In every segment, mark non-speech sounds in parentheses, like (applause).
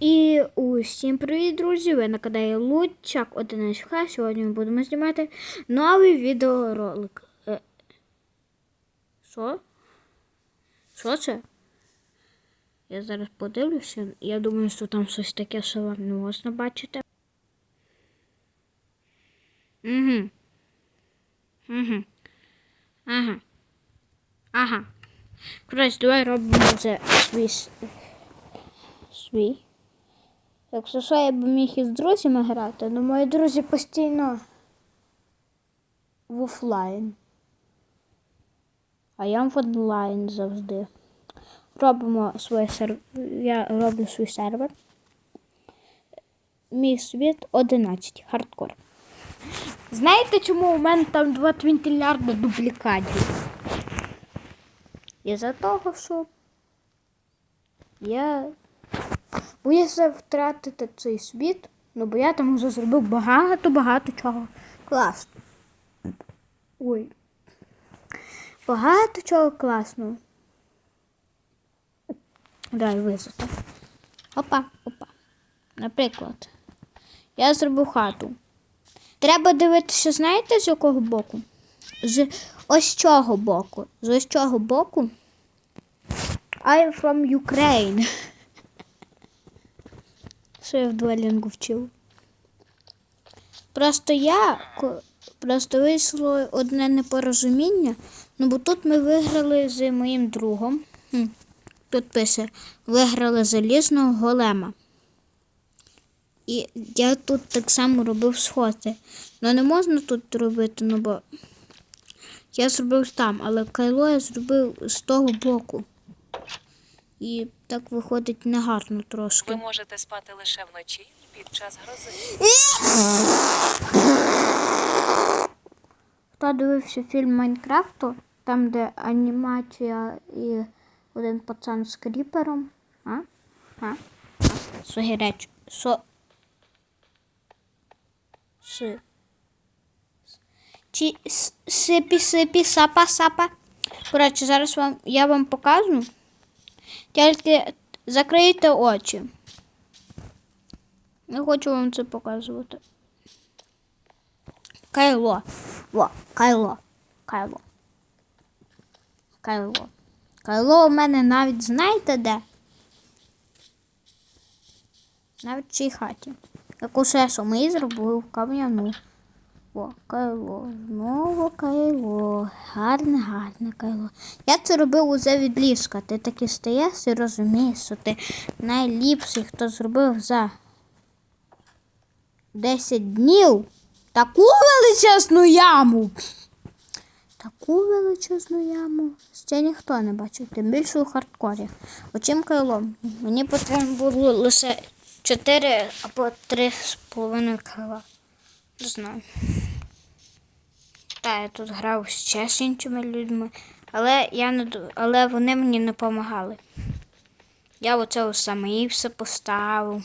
І усім привіт, друзі! Ви на каналі Лучак 11К. Сьогодні ми будемо знімати новий відеоролик. Е, Що? Що це? Я зараз подивлюся. Я думаю, що там щось таке, що вам не можна бачити. Угу. Угу. Ага. Ага. Коротше, давай робимо це свій. свій. Якщо що, я б міг із друзями грати, але мої друзі постійно в офлайн. А я в онлайн завжди. Робимо свій сервер. Я роблю свій сервер. Мій світ 11. Хардкор. Знаєте, чому у мене там 2 твінтилярда дублікатів? Із-за того, що я боюся втратити цей світ, ну бо я там вже зробив багато-багато чого. Класно. Ой. Багато чого класного. Дай висоти. Опа, опа. Наприклад, я зробив хату. Треба дивитися, знаєте, з якого боку? З ось цього боку. З ось цього боку. I'm from Ukraine. Що я в дуелінгу вчив. Просто я просто вийшло одне непорозуміння. Ну бо тут ми виграли з моїм другом. Тут пише, виграли залізного голема. І я тут так само робив сходи. Ну не можна тут робити, ну бо я зробив там, але кайло я зробив з того боку. І так виходить негарно трошки. Ви можете спати лише вночі під час грози. Хто дивився фільм Майнкрафту, там, де анімація і один пацан з кріпером. А? А? Согіреч. Со. Си. Чи сипі, сипі, сапа, сапа. Коротше, зараз вам, я вам покажу. Тільки закрийте очі. Не хочу вам це показувати. Кайло. Во, кайло. Кайло. Кайло. Кайло у мене навіть знаєте де? Навіть в цій хаті. Яку ще самий зробив кам'яну. О, кайло. Знову кайло. Гарне, гарне кайло. Я це робив узе від ліжка. Ти таки стаєш і розумієш, що ти найліпший, хто зробив за 10 днів таку величезну яму. Таку величезну яму ще ніхто не бачив, тим більше у хардкорі. Очим кайлом. Мені потрібно було лише 4 або 3,5 крила. Не знаю. Та, я тут грав ще з іншими людьми, але, я не, але вони мені не допомагали. Я оце і все поставив.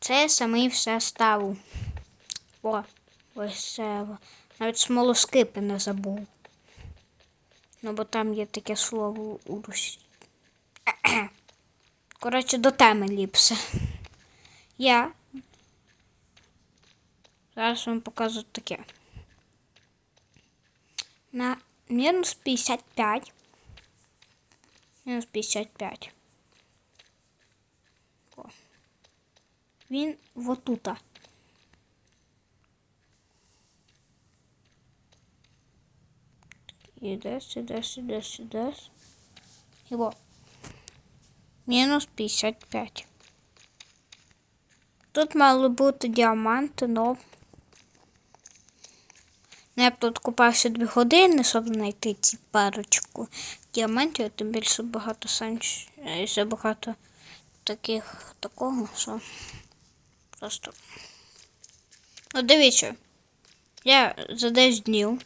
Це я самий все ставив. О, ось це. Навіть смолоскипи не забув. Ну, бо там є таке слово у Русі. (coughs) Коротше, до теми ліпше. Я. Зараз вам покажу таке. На мінус 55. Мінус 55. О. Він отута. Іде, сюди, сюди, сюди. Його. Мінус 55. Тут мали бути діаманти, но. Ну, Я б тут купався дві години, щоб знайти ці парочку діамантів, тим більше багато санч... е, багато таких такого, що просто. Ну, дивіться. Я за 10 днів.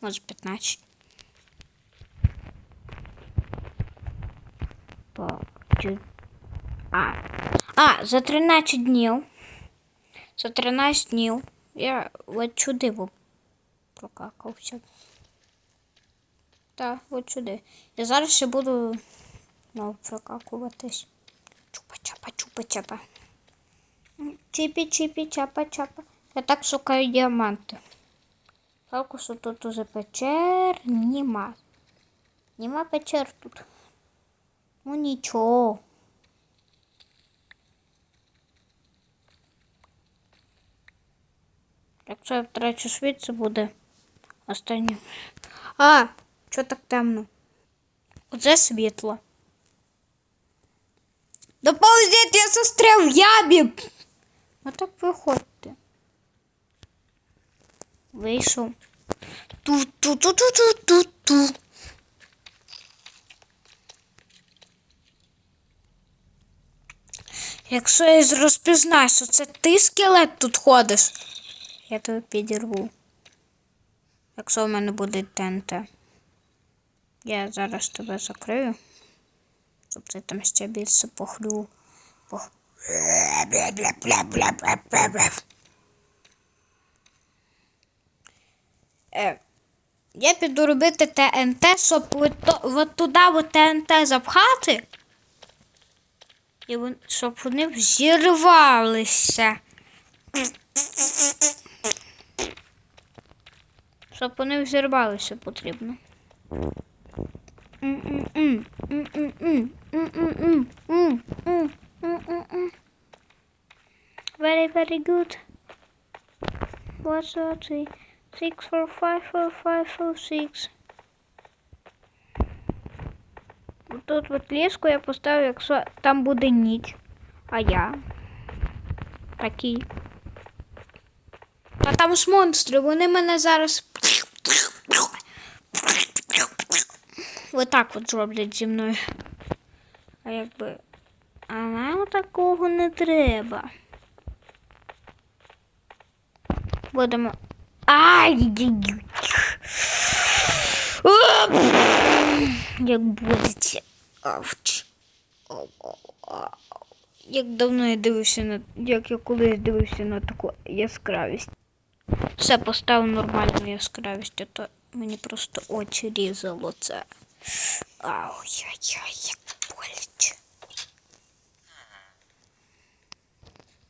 Може 15. А. А, за 13 днів. За 13 днів я от сюди во прокакався. Так, от сюди. Я зараз ще буду ну, прокакуватись. Чупа-чапа, чупа-чапа. Чіпі-чіпі, чапа-чапа. Я так шукаю діаманти. Жалко, що тут уже печер нема. Нема печер тут. Ну нічого. Якщо я втрачу світ, це буде останнє. А, що так темно? Оце світло. Доповзіть, я застряв в ямі. Ну так виходьте. Вийшов. Ту-ту-ту-ту-ту-ту-ту. Якщо я розпізнаю, що це ти скелет тут ходиш, я тебе підірву. Якщо в мене буде ТНТ. Я зараз тебе закрию, щоб ти там ще більше похлю. Пох... Е, я піду робити ТНТ, щоб от, туди от ТНТ запхати. І щоб вони взірвалися. Щоб вони взірвалися потрібно. Very, very good. What's that? Six, four, five, four, five, four, six. Тут от ліжко я поставлю, якщо там буде ніч. А я. Такий. А там ж монстри, вони мене зараз. Отак от зроблять зі мною. А якби. А нам такого не треба. Будемо. Ай! Як будете. Авч. Як давно я дивився на. Як я колись дивився на таку яскравість. Все поставив нормальну яскравість, а то мені просто очі різало це. Ау-яй-яй, як боляче.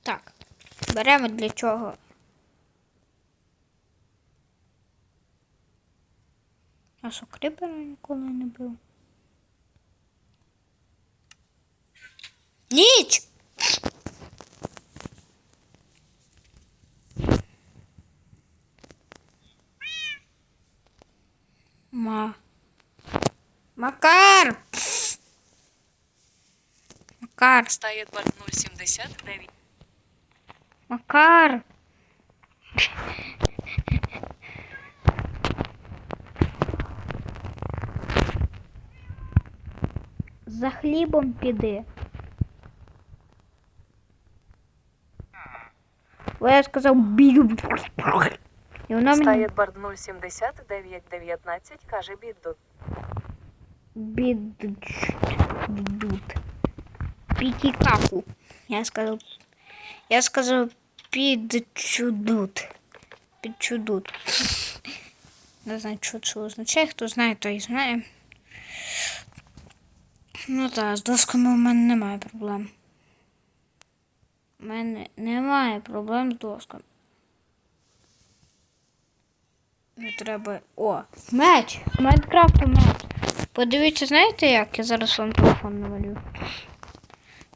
Так, беремо для чого? А що кріпера ніколи не бив? Ніч! Макар! Макар! Стає Едвард 079. Макар! За хлібом піди. Бо я сказав бігу. І вона Стає мені Едвард 07919 каже Бідду. Бідут. Пітікаку. Я сказав. Я сказав підчудут. Підчудут. Не знаю, що це означає. Хто знає, той знає. Ну так, з досками у мене немає проблем. У мене немає проблем з досками. Не треба. О, меч! З Майнкрафту меч. Подивіться, знаєте як? Я зараз вам телефон навалюю?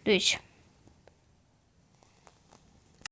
Дивіться.